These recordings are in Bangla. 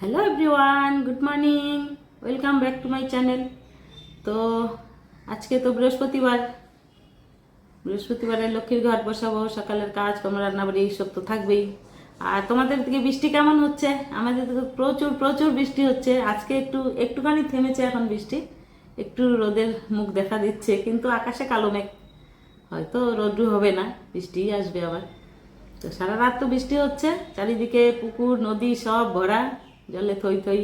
Hello everyone good morning welcome back to my channel তো আজকে তো বৃহস্পতিবার। বৃহস্পতিবারে লক্ষ্মীর ঘর বসাবো, সকালের কাজ কর্ম রান্নাবাড়ি এইসব তো থাকবেই। আর তোমাদের দিকে বৃষ্টি কেমন হচ্ছে? আমাদের দিকে প্রচুর প্রচুর বৃষ্টি হচ্ছে। আজকে একটু, একটুখানি থেমেছে এখন বৃষ্টি। একটু রোদের মুখ দেখা দিচ্ছে, কিন্তু আকাশে কালো মেঘ। হয়তো রোদ্রু হবে না বৃষ্টিই আসবে আবার। তো সারা রাত তো বৃষ্টি হচ্ছে, চারিদিকে পুকুর, নদী সব ভরা। জলে থই থই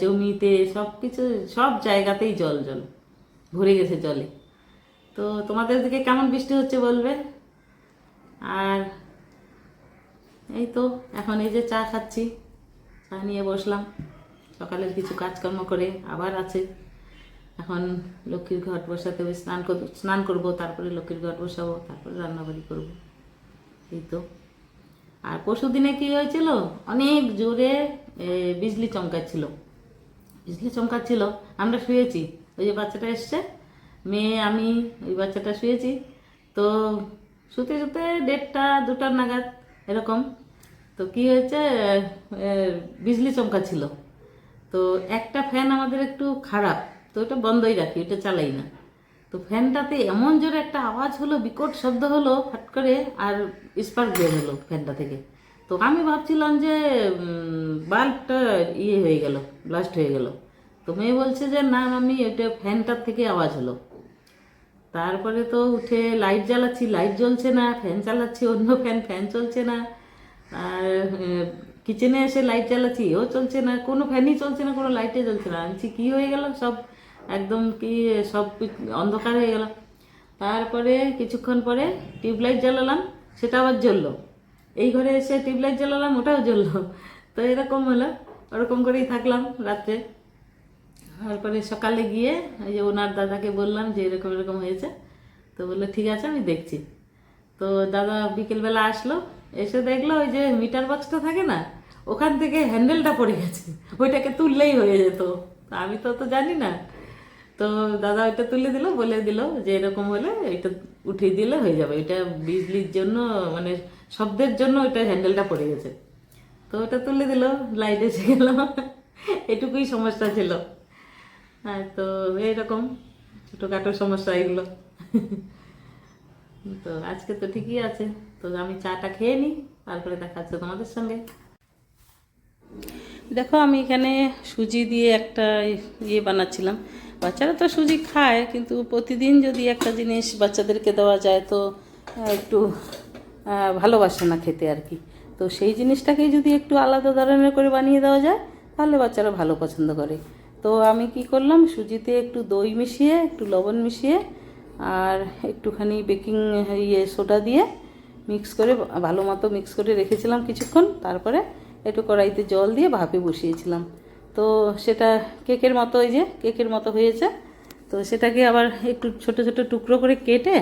জমিতে সব কিছু সব জায়গাতেই জল জল। ভরে গেছে জলে। তো তোমাদের দিকে কেমন বৃষ্টি হচ্ছে বলবে? আর এই তো, এখন এই যে চা খাচ্ছি। চা নিয়ে বসলাম। সকালের কিছু কাজকর্ম করে আবার আছে। এখন লক্ষ্মীর ঘট বসাতে স্নান স্নান করব, তারপরে লক্ষ্মীর ঘট বসাবো, তারপরে রান্নাবাড়ি করব। এই তো। আর পরশু দিনে কি হয়েছিল? অনেক জোরে বিজলি চমকাচ্ছিল। বিজলি চমকাচ্ছিল, আমরা শুয়েছি। ওই যে বাচ্চাটা এসছে, মেয়ে, আমি, ওই বাচ্চাটা শুয়েছি। তো শুতে শুতে দেড়টা, দুটার নাগাদ এরকম, তো কি হয়েছে বিজলি চমকাচ্ছিল। তো একটা ফ্যান আমাদের একটু খারাপ, তো ওটা বন্ধই রাখি, ওটা চালাই না। তো ফ্যানটাতে এমন জোরে একটা আওয়াজ হলো, বিকট শব্দ হলো ফাট করে আর স্পার্ক বের হলো ফ্যানটা থেকে। তো আমি ভাবছিলাম যে বাল্বটা ইয়ে হয়ে গেল ব্লাস্ট হয়ে গেল। তো মেয়ে বলছে যে, না আমি এটা ফ্যানটার থেকে আওয়াজ হলো। তারপরে তো উঠে লাইট জ্বালাচ্ছি লাইট জ্বলছে না ফ্যান চালাচ্ছি, অন্য ফ্যান ফ্যান চলছে না। আর কিচেনে এসে লাইট জ্বালাচ্ছি, এও চলছে না, কোনো ফ্যানই চলছে না, কোনো লাইটে জ্বলছে না। আমি কী হয়ে গেল সব? একদম কি সব অন্ধকার হয়ে গেল। তারপরে কিছুক্ষণ পরে টিউবলাইট জ্বালালাম সেটা আবার জ্বললো। এই ঘরে এসে টিউবলাইট জ্বালালাম, ওটাও জ্বললো। তো এরকম হলো, ওরকম করেই থাকলাম রাত্রে। তারপরে সকালে গিয়ে ওই যে ওনার দাদাকে বললাম যে এরকম এরকম হয়েছে। তো বলল, ঠিক আছে, আমি দেখছি। তো দাদা বিকেলবেলা আসলো, এসে দেখল ওই যে মিটার বক্সটা থাকে না, ওখান থেকে হ্যান্ডেলটা পড়ে গেছে। ওইটাকে তুললেই হয়ে যেত। আমি তো তো জানি না। তো দাদা ওইটা তুলে দিল, বলে দিল যে এরকম হলে এটা উঠিয়ে দিলে হয়ে যাবে। এটা বিজলির জন্য মানে শব্দের জন্য ওইটা হ্যান্ডেলটা পড়ে গেছে। তো ওটা তুলে দিল লাইট এসে গেল। এটুকুই সমস্যা ছিল। হ্যাঁ তো এইরকম ছোটোখাটো সমস্যা এগুলো। তো আজকে তো ঠিকই আছে। তো আমি চাটা খেয়ে নিই, তারপরে দেখা যাচ্ছে তোমাদের সঙ্গে। দেখো, আমি এখানে সুজি দিয়ে একটা ইয়ে বানাচ্ছিলাম। বাচ্চারা তো সুজি খায়, কিন্তু প্রতিদিন যদি একটা জিনিস বাচ্চাদেরকে দেওয়া যায় তো একটু ভালোবাসে না খেতে আর কি। তো সেই জিনিসটাকে যদি একটু আলাদা ধরনের করে বানিয়ে দেওয়া যায়, তাহলে বাচ্চারা ভালো পছন্দ করে। তো আমি কি করলাম, সুজিতে একটু দই মিশিয়ে, একটু লবণ মিশিয়ে, আর একটুখানি বেকিং ইয়ে সোডা দিয়ে মিক্স করে, ভালো মতো মিক্স করে রেখেছিলাম কিছুক্ষণ। তারপরে একটু কড়াইতে জল দিয়ে ভাপে বসিয়েছিলাম। তো সেটা কেকের মতো ওই যে কেকের মতো হয়েছে। তো সেটাকে আবার একটু ছোট ছোট টুকরো করে কেটে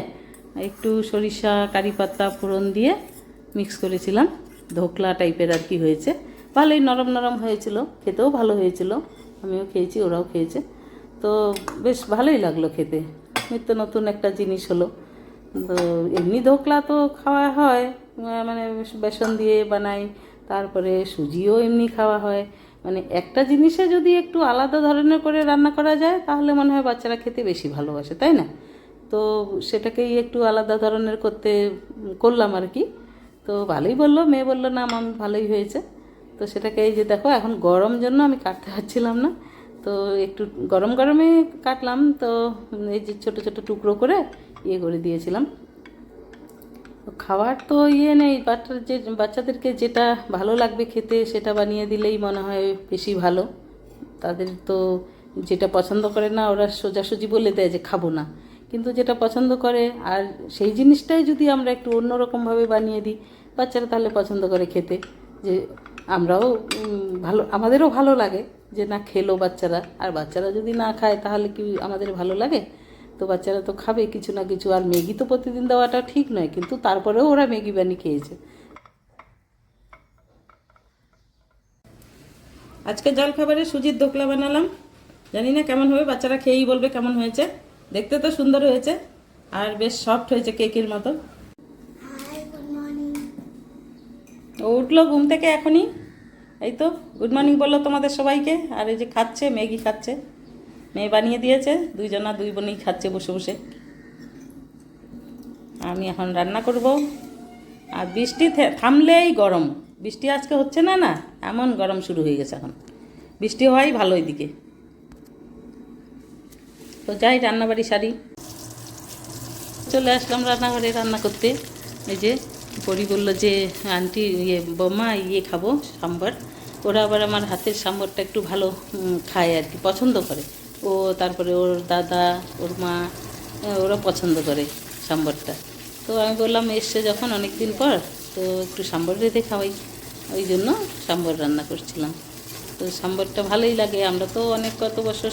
একটু সরিষা কারি পাতা ফোড়ন দিয়ে মিক্স করেছিলাম। ধোকলা টাইপের আর কি হয়েছে। ভালোই নরম নরম হয়েছিল, খেতেও ভালো হয়েছিল। আমিও খেয়েছি, ওরাও খেয়েছে। তো বেশ ভালোই লাগল খেতে। নিত্য নতুন একটা জিনিস হলো। তো এমনি ধোকলা তো খাওয়া হয়। মানে বেসন দিয়ে বানাই, তারপরে সুজিও এমনি খাওয়া হয়। মানে একটা জিনিসে যদি একটু আলাদা ধরনের করে রান্না করা যায়, তাহলে মনে হয় বাচ্চারা খেতে বেশি ভালোবাসে, তাই না? তো সেটাকেই একটু আলাদা ধরনের করতে, করলাম আর কি। তো ভালোই বলল, মেয়ে বলল, না মাম ভালোই হয়েছে। তো সেটাকে এই যে দেখো, এখন গরম জন্য আমি কাটতে পারছিলাম না। তো একটু গরম গরমে কাটলাম, তো এই যে ছোটো ছোটো টুকরো করে ইয়ে করে দিয়েছিলাম। খাওয়ার তো ইয়ে নেই বাচ্চার যে, বাচ্চাদেরকে যেটা ভালো লাগবে খেতে সেটা বানিয়ে দিলেই মনে হয় বেশি ভালো। তাদের তো যেটা পছন্দ করে না ওরা সোজাসুজি বলে দেয় যে খাব না। কিন্তু যেটা পছন্দ করে আর সেই জিনিসটাই যদি আমরা একটু অন্যরকমভাবে বানিয়ে দিই, বাচ্চারা তাহলে পছন্দ করে খেতে। যে আমরাও ভালো, আমাদেরও ভালো লাগে যে না খেলো বাচ্চারা। আর বাচ্চারা যদি না খায় তাহলে কি আমাদের ভালো লাগে? তো বাচ্চারা তো খাবে কিছু না কিছু। আর ম্যাগি তো প্রতিদিন দেওয়াটা ঠিক নয় কিন্তু তারপরেও ওরা ম্যাগি বানিয়ে খেয়েছে। আজকে জল খাবারে সুজির দোকলা বানালাম। জানি না কেমন হবে বাচ্চারা খেয়েই বলবে কেমন হয়েছে। দেখতে তো সুন্দর হয়েছে আর বেশ সফট হয়েছে কেকের মতো। ও উঠল ঘুম থেকে এখনই। এই তো গুড মর্নিং বলল তোমাদের সবাইকে। আর এই যে খাচ্ছে ম্যাগি খাচ্ছে। মেয়ে বানিয়ে দিয়েছে, দুইজনা দুই বোনই খাচ্ছে বসে বসে। আমি এখন রান্না করব। আর বৃষ্টি থামলেই গরম। বৃষ্টি আজকে হচ্ছে না না, এমন গরম শুরু হয়ে গেছে এখন। বৃষ্টি হওয়াই ভালো এদিকে। তো যাই, রান্নাবাড়ি সারি। চলে আসলাম রান্নাঘরে রান্না করতে। এই যে, পরি বলল যে, আন্টি ইয়ে বোমা ইয়ে খাব, সাম্বার। ওরা আবার আমার হাতের সাম্বারটা একটু ভালো খায় আর কি, পছন্দ করে। ও তারপরে ওর দাদা, ওর মা ওরা পছন্দ করে সাম্বারটা। তো আমি বললাম, এসছে যখন অনেক দিন পর, তো একটু সাম্বার রেঁধে খাওয়াই। ওই জন্য সাম্বার রান্না করছিলাম। তো সাম্বারটা ভালোই লাগে। আমরা তো অনেক কত বছর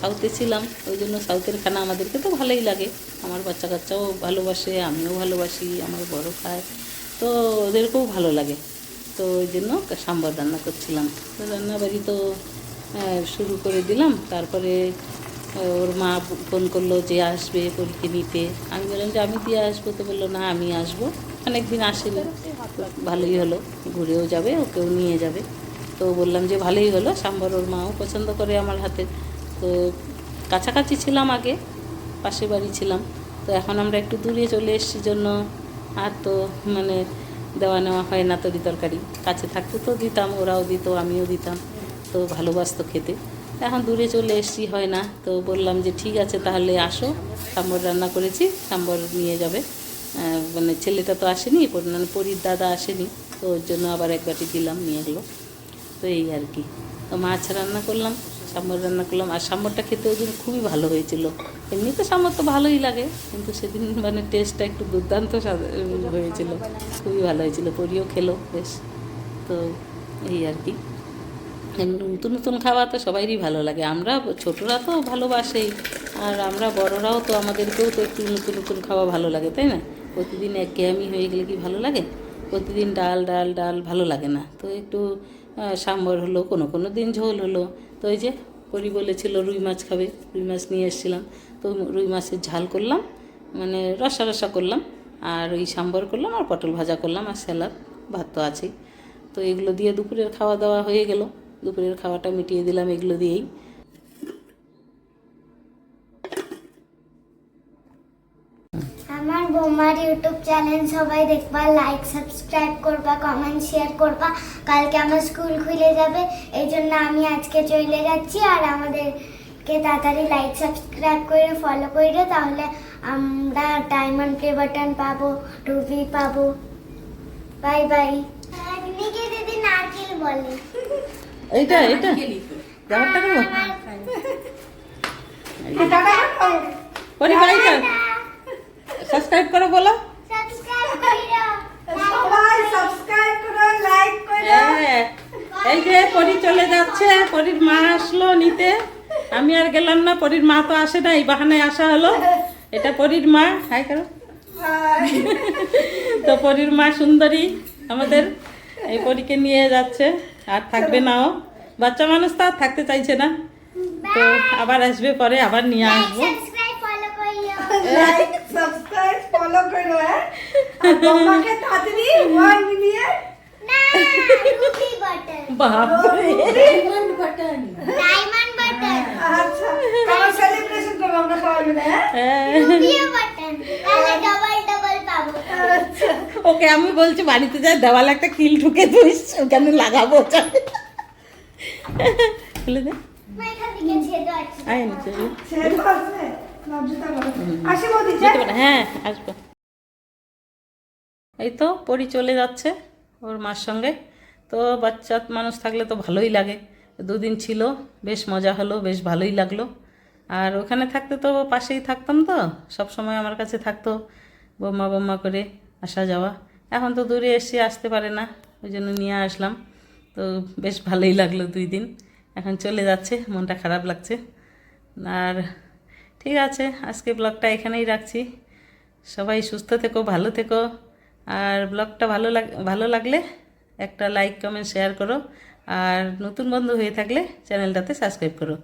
সাউথে ছিলাম, ওই জন্য সাউথের খানা আমাদেরকে তো ভালোই লাগে। আমার বাচ্চা কাচ্চাও ভালোবাসে, আমিও ভালোবাসি, আমার বড় খায় তো ওদেরকেও ভালো লাগে। তো ওই জন্য সাম্বার রান্না করছিলাম। রান্নাবাড়ি তো শুরু করে দিলাম। তারপরে ওর মা ফোন করল যে আসবে পরীক্ষা নিতে। আমি বললাম যে, আমি দিয়ে আসব? তো বলল, না, আমি আসব। অনেক দিন আসেনি। ভালোই হলো, ঘুরেও যাবে, ওকেও নিয়ে যাবে। তো বললাম যে, ভালোই হলো, সাম্বার ওর মাও পছন্দ করে আমার হাতে। তো কাছাকাছি ছিলাম আগে, পাশে বাড়ি ছিলাম। তো এখন আমরা একটু দূরে চলে এসেছি জন্য, আর তো মানে দেওয়া নেওয়া হয় না তরি তরকারি। কাছে থাকতে তো দিতাম, ওরাও দিত, আমিও দিতাম। তো ভালোবাসতো খেতে। এখন দূরে চলে এসেছি, হয় না। তো বললাম যে ঠিক আছে, তাহলে আসো। সাম্বর রান্না করেছি, সাম্বর নিয়ে যাবে। মানে ছেলেটা তো আসেনি মানে পরীর দাদা আসেনি, তো ওর জন্য আবার এক বাটি দিলাম, নিয়ে গেলো তো এই আর কি। তো মাছ রান্না করলাম, সাম্বর রান্না করলাম। আর সাম্বরটা খেতে ওই দিন খুবই ভালো হয়েছিল। এমনি তো সাম্বর তো ভালোই লাগে, কিন্তু সেদিন মানে টেস্টটা একটু দুর্দান্ত হয়েছিল। খুবই ভালো হয়েছিল, পরিও খেলো বেশ। তো এই আর কি। নতুন নতুন খাওয়া তো সবারই ভালো লাগে। আমরা ছোটরা তো ভালোবাসেই। আর আমরা বড়রাও তো আমাদেরকেও তো একটু নতুন নতুন খাওয়া ভালো লাগে, তাই না? প্রতিদিন একঘেয়েমি হয়ে গেলে কি ভালো লাগে? প্রতিদিন ডাল ডাল ডাল ভালো লাগে না। তো একটু সাম্বর হলো, কোনো কোনো দিন ঝোল হলো। তো ওই যে, পরি বলেছিল রুই মাছ খাবে, রুই মাছ নিয়ে এসেছিলাম। তো রুই মাছের ঝাল করলাম মানে রসা রসা করলাম। আর ওই সাম্বর করলাম, আর পটল ভাজা করলাম, আর স্যালাড ভাত তো আছেই। তো এগুলো দিয়ে দুপুরের খাওয়া দাওয়া হয়ে গেল। দুপুরের খাওয়াটা মিটিয়ে দিলাম এগুলো দিয়েই। আমার বোমার ইউটিউব চ্যানেল সবাই দেখবা লাইক সাবস্ক্রাইব করবা কমেন্ট শেয়ার করবা। কালকে আমার স্কুল খুলে যাবে এই জন্য আমি আজকে চলে যাচ্ছি। আর আমাদেরকে তাড়াতাড়ি লাইক সাবস্ক্রাইব করে ফলো করে তাহলে আমরা ডায়মন্ড প্লে বাটন পাবো টুপি পাবো। বাই বাই দিদি নারকেল বলে। এইটা এইটা। ব্যাপারটা করব সাবস্ক্রাইব করো বলো। হ্যাঁ। এই যে পরি চলে যাচ্ছে পরির মা আসলো নিতে। আমি আর গেলাম না পরির মা তো আসে না এই বাহানায় আসা হলো। এটা পরির মা। হাই করো। তো পরির মা সুন্দরী আমাদের এই পরীকে নিয়ে যাচ্ছে। আর থাকবে নাও বাচ্চা মানুষ তো আর থাকতে চাইছে না। তো আবার আসবে পরে আবার নিয়ে আসব। সাবস্ক্রাইব ফলো করিও। লাইক সাবস্ক্রাইব ফলো করো হ্যাঁ? আর তাড়াতাড়ি 1 মিলিয়ন না রুবি বাটন ডায়মন্ড বাটন আচ্ছা তাহলে সেলিব্রেশন করব আমরা সবাই মিলে হ্যাঁ? হ্যাঁ। বাটন তাহলে ডাবল ডাবল পাবো আচ্ছা ওকে আমি বলছি বাড়িতে যাই দেওয়ালে একটা কিল ঢুকে দিস ওখানে লাগাবো। খুলে দে। হ্যাঁ আসব। এই তো পরি চলে যাচ্ছে ওর মার সঙ্গে। তো বাচ্চা মানুষ থাকলে তো ভালোই লাগে। দুদিন ছিল বেশ মজা হলো বেশ ভালোই লাগল। আর ওখানে থাকতে তো পাশেই থাকতাম তো সব সময় আমার কাছে থাকতো বোম্মা বোম্মা করে। আসা যাওয়া। এখন তো দূরে এসে আসতে পারে না, ওই জন্য নিয়ে আসলাম। তো বেশ ভালোই লাগল দুই দিন। এখন চলে যাচ্ছে, মনটা খারাপ লাগছে। আর ঠিক আছে, আজকে ব্লগটা এখানেই রাখছি। সবাই সুস্থ থেকো, ভালো থেকো। আর ব্লগটা ভালো লাগ, ভালো লাগলে একটা লাইক, কমেন্ট, শেয়ার করো। আর নতুন বন্ধু হয়ে থাকলে চ্যানেলটাতে সাবস্ক্রাইব করো।